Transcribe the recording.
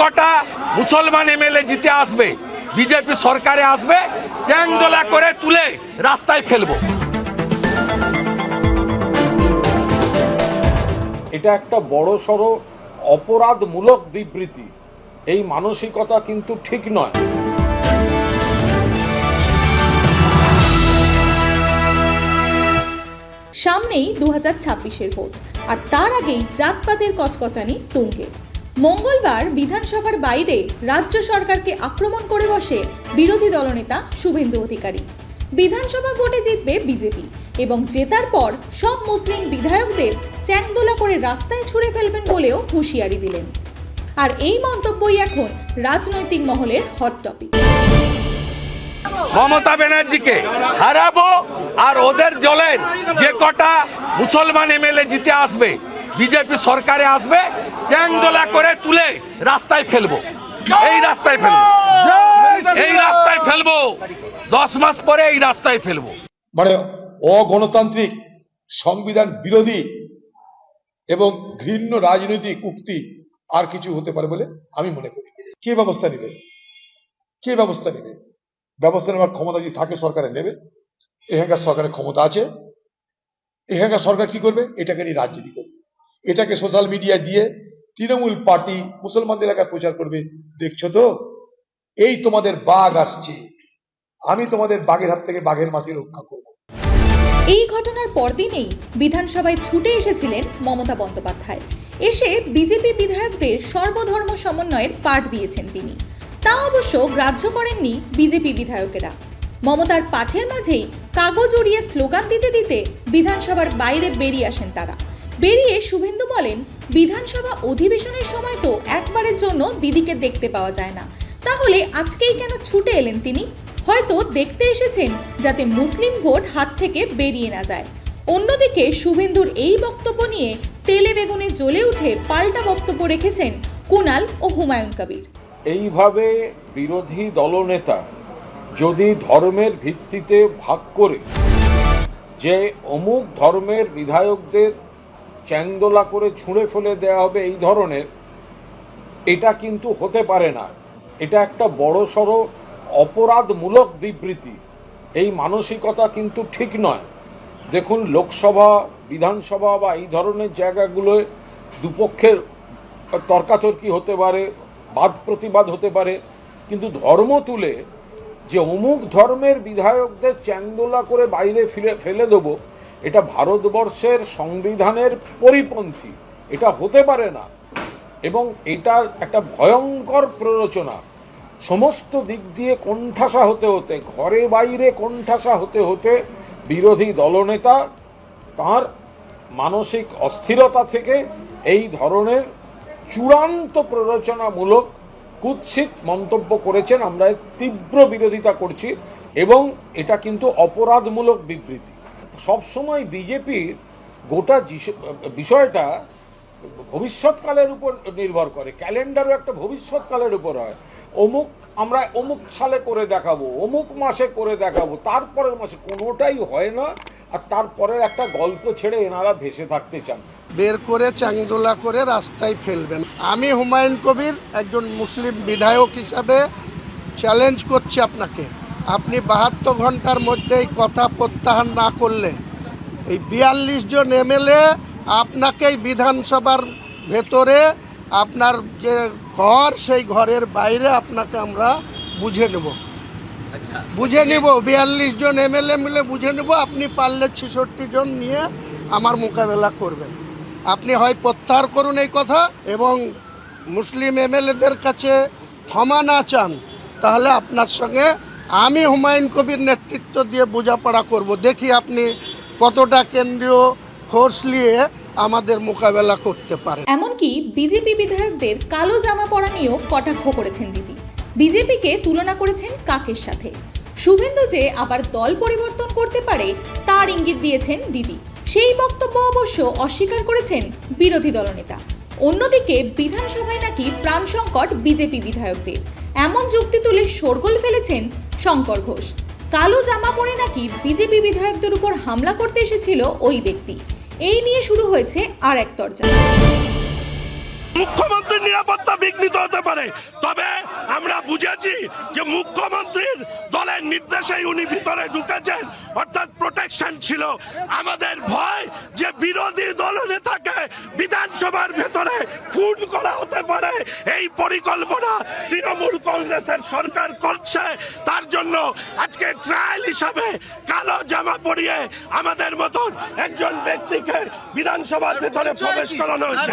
কটা মুসলমান এমএলএ জিতে আসবে বিজেপি সরকারে আসবে চ্যাংদোলা করে তুলে রাস্তায় ফেলব। এটা একটা বড় সড়ো অপরাধমূলক বিবৃতি। এই মানসিকতা কিন্তু ঠিক নয়। সামনেই দু হাজার ছাব্বিশের ভোট আর তার আগেই জাতপাতের কচকচানি তুঙ্গে। মঙ্গলবার বিধানসভার বাইরে রাজ্য সরকারকে আক্রমণ করে বসে বিরোধী দলনেতা শুভেন্দু অধিকারী। বিধানসভা ভোটে জিতবে বিজেপি এবং জেতার পর সব মুসলিম বিধায়কদের চ্যাংদোলা করে রাস্তায় ছুড়ে ফেলবেন বলেও হুঁশিয়ারি দিলেন। আর এই মন্তব্যই এখন রাজনৈতিক মহলের হট টপিক মমতা ব্যানার্জিকে হারাবো আর ওদের জলের যে কটা মুসলমান এমএলএ জিতে আসবে বিজেপি সরকারে আসবে, চ্যাংদোলা করে তুলে রাস্তায় ফেলব। এই রাস্তায় ফেলব। এই রাস্তায় ফেলব। দশ মাস পরে এই রাস্তায় ফেলব। মানে অগণতান্ত্রিক, সংবিধান বিরোধী এবং ঘৃণ্য রাজনৈতিক উক্তি আর কিছু হতে পারে বলে আমি মনে করি। কে ব্যবস্থা নেবে? কে ব্যবস্থা নেবে? ব্যবস্থা নেওয়ার ক্ষমতা যদি থাকে, সরকারে নেবে। এখানকার সরকারের ক্ষমতা আছে। এখানকার সরকার কি করবে? এটাকে নিয়ে রাজনীতি করবে। এটাকে সোশ্যাল মিডিয়া দিয়ে তৃণমূল পার্টি মুসলমানদের এলাকায় প্রচার করবে। দেখছ তো? এই তোমাদের বাঘ আসছে। আমি তোমাদের বাঘের হাত থেকে বাঘের মাসি রক্ষা করব। এই ঘটনার পরদিনেই বিধানসভায় ছুটে এসেছিলেন মমতা বন্দ্যোপাধ্যায়। এসে বিজেপি বিধায়কদের সর্বধর্ম সমন্বয়ের পাঠ দিয়েছেন তিনি। তা অবশ্য গ্রাহ্য করেননি বিজেপি বিধায়কেরা। মমতার পাঠের মাঝেই কাগজ উড়িয়ে স্লোগান দিতে দিতে বিধানসভার বাইরে বেরিয়ে আসেন তারা। বেরিয়ে শুভেন্দু বলেন, বিধানসভা অধিবেশনের সময় তো একবারের জন্য দিদিকে দেখতে পাওয়া যায় না। তাহলে আজকেই কেন ছুটে এলেন তিনি? হয়তো দেখতে এসেছেন যাতে মুসলিম ভোট হাত থেকে বেরিয়ে না যায়। অন্যদিকে শুভেন্দুর এই বক্তব্য নিয়ে তেলে বেগুনে জ্বলে উঠে পাল্টা বক্তব্য রেখেছেন কুনাল ও হুমায়ুন কবির। এইভাবে বিরোধী দলনেতা যদি ধর্মের ভিত্তিতে ভাগ করে যে অমুক ধর্মের বিধায়কদের চ্যাংদোলা করে ছুঁড়ে ফেলে দেওয়া হবে এই ধরনের, এটা কিন্তু হতে পারে না। এটা একটা বড় সড়ো অপরাধমূলক বিবৃতি। এই মানসিকতা কিন্তু ঠিক নয়। দেখুন, লোকসভা, বিধানসভা বা এই ধরনের জায়গাগুলোয় দুপক্ষের তর্কাতর্কি হতে পারে, বাদ প্রতিবাদ হতে পারে, কিন্তু ধর্ম তুলে যে অমুক ধর্মের বিধায়কদের চ্যাংদোলা করে বাইরে ফেলে ফেলে দেবো এটা ভারতবর্ষের সংবিধানের পরিপন্থী। এটা হতে পারে না। এবং এটার একটা ভয়ঙ্কর প্ররোচনা। সমস্ত দিক দিয়ে কোণঠাসা হতে হতে, ঘরে বাইরে কোণঠাসা হতে হতে বিরোধী দলনেতা তার মানসিক অস্থিরতা থেকে এই ধরনের চূড়ান্ত প্ররোচনামূলক কুৎসিত মন্তব্য করেছেন। আমরা তীব্র বিরোধিতা করছি এবং এটা কিন্তু অপরাধমূলক বিবৃতি। সবসময় বিজেপির গোটা বিষয়টা ভবিষ্যৎকালের উপর নির্ভর করে। ক্যালেন্ডারও একটা ভবিষ্যৎকালের উপর হয়। অমুক আমরা অমুক সালে করে দেখাবো, অমুক মাসে করে দেখাবো, তারপরের মাসে কোনোটাই হয় না, আর তারপরের একটা গল্প ছেড়ে এনারা ভেসে থাকতে চান। বের করে চাংদোলা করে রাস্তায় ফেলবেন। আমি হুমায়ুন কবির একজন মুসলিম বিধায়ক হিসাবে চ্যালেঞ্জ করছি আপনাকে। আপনি বাহাত্তর ঘণ্টার মধ্যে এই কথা প্রত্যাহার না করলে এই বিয়াল্লিশ জন এমএলএ আপনাকেই বিধানসভার ভেতরে আপনার যে ঘর সেই ঘরের বাইরে আপনাকে আমরা বুঝে নেব। বুঝে নিব বিয়াল্লিশ জন এমএলএ মিলে বুঝে নেব আপনি পারলে ছেষট্টি জন নিয়ে আমার মোকাবেলা করবেন। আপনি হয় প্রত্যাহার করুন এই কথা এবং মুসলিম এমএলএদের কাছে ক্ষমা না চান তাহলে আপনার সঙ্গে আমি হুমায়ুন কবির নেতৃত্ব দিয়ে বোঝাপড়া করব। দেখি আপনি কতটা কেন্দ্রীয় ফোর্স নিয়ে আমাদের মোকাবেলা করতে পারেন। এমনকি বিজেপি বিধায়কদের কালো জামা পরা নিয়েও কটাক্ষ করেছেন দিদি। বিজেপিকে তুলনা করেছেন কাকের সাথে। শুভেন্দু যে আবার দল পরিবর্তন করতে পারে, তার ইঙ্গিত দিয়েছেন দিদি। সেই বক্তব্য অবশ্য অস্বীকার করেছেন বিরোধী দলনেতা। অন্যদিকে বিধানসভায় নাকি প্রাণ সংকট বিজেপি বিধায়কদের। এমন যুক্তি তুলে শোরগোল ফেলেছেন শঙ্কর ঘোষ। কালো জামা পরে নাকি বিজেপি বিধায়কদের উপর হামলা করতে এসেছিল ওই ব্যক্তি। এই নিয়ে শুরু হয়েছে আর এক তরজা। মুখ্যমন্ত্রীর নিরাপত্তা বিঘ্নিত হতে পারে, তবে আমরা বুঝেছি যে মুখ্যমন্ত্রীর দলের নির্দেশেই উনি ভিতরে ঢুকেছেন, অর্থাৎ প্রোটেকশন ছিল। আমাদের ভয় যে বিরোধী দল নেতাকে বিধানসভার ভেতরে খুন করা হতে পারে এই পরিকল্পনা তৃণমূল কংগ্রেসের সরকার করছে। তার জন্য আজকে ট্রায়াল হিসাবে কালো জামা পরিয়ে আমাদের মতন একজন ব্যক্তিকে বিধানসভার ভেতরে প্রবেশ করানো হয়েছে।